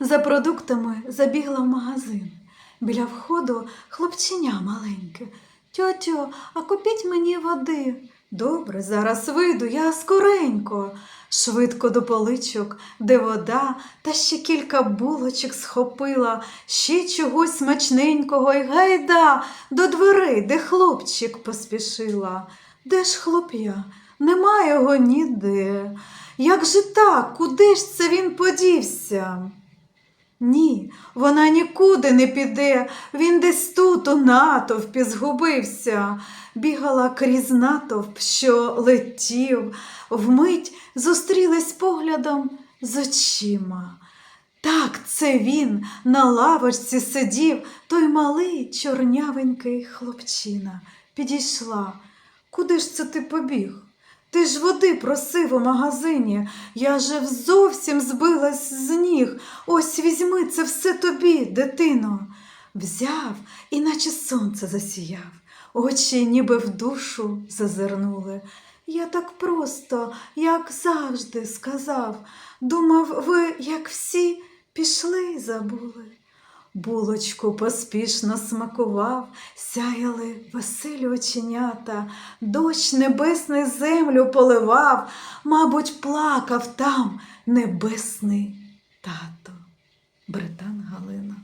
За продуктами забігла в магазин. Біля входу хлопчиня маленьке. Тьотю, а купіть мені води. Добре, зараз вийду, я скоренько. Швидко до поличок, де вода, та ще кілька булочок схопила, ще чогось смачненького й гайда до дверей, де хлопчик поспішила. Де ж хлоп'я? Нема його ніде. Як же так? Куди ж це він подівся? Ні, вона нікуди не піде, він десь тут у натовпі згубився. Бігала крізь натовп, що летів, вмить зустрілись поглядом з очима. Так, це він на лавочці сидів, той малий чорнявенький хлопчина. Підійшла. Куди ж це ти побіг? Ти ж води просив у магазині. Я же зовсім збилась з ніг. Ось візьми це все тобі, дитино. Взяв, і наче сонце засіяв. Очі ніби в душу зазирнули. Я так просто, як завжди, сказав. Думав, ви, як всі, пішли й забули. Булочку поспішно смакував, сяяли веселі оченята, дощ небесний землю поливав, мабуть, плакав там небесний тато. Британ Галина.